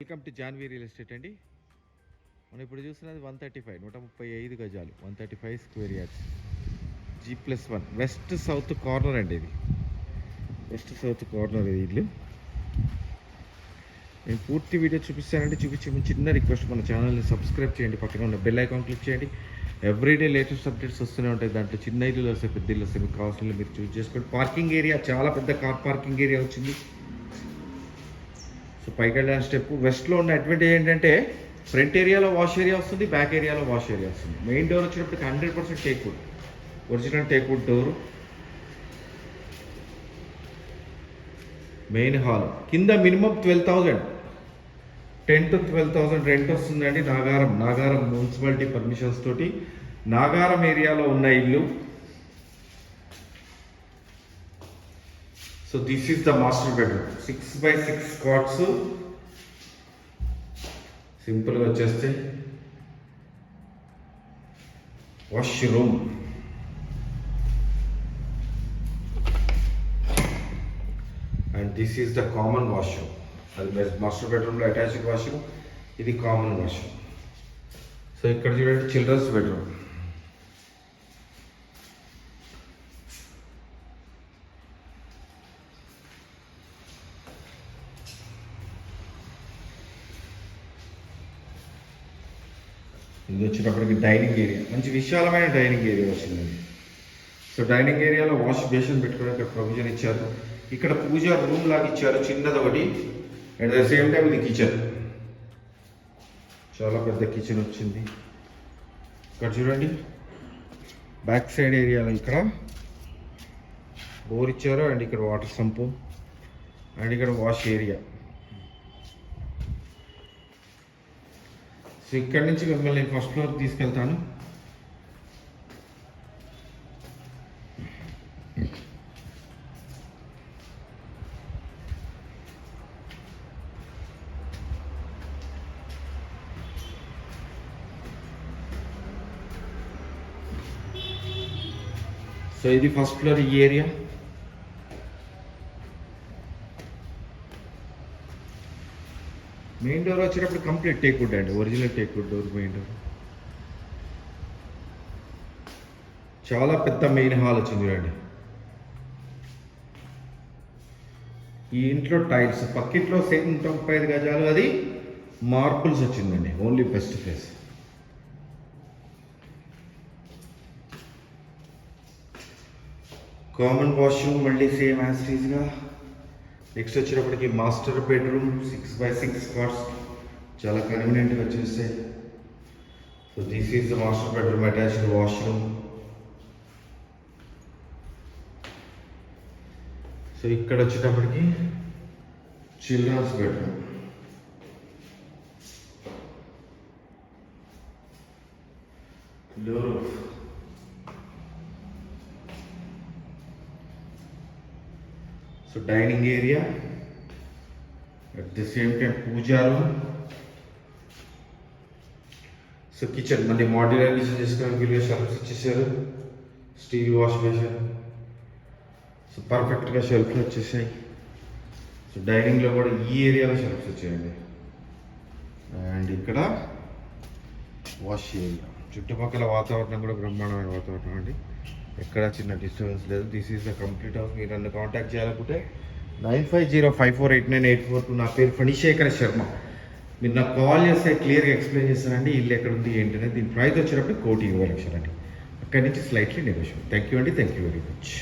Welcome to Janvi real estate అండి. మనం ఇప్పుడు చూస్తున్నది వన్ థర్టీ ఫైవ్ నూట ముప్పై ఐదు గజాలు one thirty five square yards. G plus one west south corner అండి ఇది. వెస్ట్ సౌత్ కార్నర్ ఇది ఇల్లు. నేను పూర్తి వీడియో చూపిస్తానండి. చూపించే ముందు చిన్న రిక్వెస్ట్ మన ఛానల్ని సబ్స్క్రైబ్ చేయండి. పక్కన ఉన్న బెల్ ఐకాన్ క్లిక్ చేయండి. ఎవ్రీడే లేటెస్ట్ అప్డేట్స్ వస్తూనే ఉంటాయి. దాంట్లో చిన్న ఇల్లు వస్తాయి పెద్ద ఇల్లు వస్తాయి. మీకు కావాల్సిన మీరు చూస్ చేసుకోండి. పార్కింగ్ ఏరియా చాలా పెద్ద కార్ పార్కింగ్ ఏరియా వచ్చింది. సో పైకి వెళ్ళిన స్టెప్. వెస్ట్లో ఉన్న అడ్వాంటేజ్ ఏంటంటే ఫ్రంట్ ఏరియాలో వాష్ ఏరియా వస్తుంది బ్యాక్ ఏరియాలో వాష్ ఏరియా వస్తుంది. మెయిన్ డోర్ వచ్చినప్పటికి hundred percent teak wood. Original teak wood door. Main hall. కింద minimum twelve thousand ten to twelve thousand rent వస్తుందండి నాగారం. నాగారం మున్సిపాలిటీ పర్మిషన్స్ తోటి. నాగారం ఏరియాలో ఉన్న ఇల్లు. So this is the master bedroom six by six cots సింపుల్గా వచ్చేస్తే washroom and this is the common washroom అది best master బెడ్రూమ్లో అటాచ్డ్ వాష్రూమ్ ఇది కామన్ వాష్రూమ్ సో ఇక్కడ చూడండి చిల్డ్రన్స్ బెడ్రూమ్ ఇది వచ్చినప్పటికి డైనింగ్ ఏరియా మంచి విశాలమైన డైనింగ్ ఏరియా వచ్చిందండి సో డైనింగ్ ఏరియాలో వాష్ బేసిన్ పెట్టుకోవడానికి ప్రొవిజన్ ఇచ్చారు. ఇక్కడ పూజ రూమ్ లాగా ఇచ్చారు. చిన్నది ఒకటి అట్ ద సేమ్ టైం ఇది కిచెన్ చాలా పెద్ద కిచెన్ వచ్చింది. ఇక్కడ చూడండి. బ్యాక్ సైడ్ ఏరియాలో ఇక్కడ బోర్ ఇచ్చారు. అండ్ ఇక్కడ వాటర్ సంపు అండ్ ఇక్కడ వాష్ ఏరియా సో ఇక్కడ నుంచి మిమ్మల్ని ఫస్ట్ ఫ్లోర్ తీసుకెళ్తాను. సో ఇది ఫస్ట్ ఫ్లోర్ ఈ ఏరియా మెయిన్ డోర్ వచ్చేటప్పుడు కంప్లీట్ టేక్ వుడ్ అండి. Original teak wood door main door చాలా పెద్ద మెయిన్ హాల్ వచ్చింది చూడండి. ఈ ఇంట్లో టైల్స్ పక్కింట్లో సేమ్ తొంభై ఐదు గజాలు అది మార్పుల్స్ వచ్చిందండి. Only best face common washroom మళ్ళీ సేమ్ యాస్టీస్గా నెక్స్ట్ వచ్చేటప్పటికి master bedroom six by six cots చాలా కన్వీనియంట్గా వచ్చేస్తాయి so this is the master bedroom attached washroom so ఇక్కడ వచ్చేటప్పటికి children's bedroom door so dining area at the same time puja room so kitchen మళ్ళీ modular kitchen చేసుకోవడానికి వీలుగా shelves ఇచ్చేసారు steel wash basin so పర్ఫెక్ట్గా షెల్ఫ్లు వచ్చేసాయి సో డైనింగ్లో కూడా ఈ ఏరియాలో షెల్ఫ్స్ వచ్చాయండి అండ్ ఇక్కడ వాష్ ఏరియా చుట్టుపక్కల వాతావరణం కూడా బ్రహ్మాండమైన వాతావరణం అండి ఎక్కడ చిన్న డిస్టర్బెన్స్ లేదు. This is the complete house మీరు నన్ను కాంటాక్ట్ చేయాలనుకుంటే nine five zero five four eight nine eight four two నా పేరు ఫణిశేఖర శర్మ. మీరు నాకు కాల్ చేస్తే క్లియర్గా ఎక్స్ప్లెయిన్ చేస్తానండి. ఇల్లు ఎక్కడ ఉంది ఏంటనేది. దీని ప్రైస్ వచ్చేటప్పుడు కోటి ఇరవై అండి అక్కడి నుంచి స్లైట్లీ నెగోషియబుల్ థ్యాంక్ యూ అండి. Thank you very much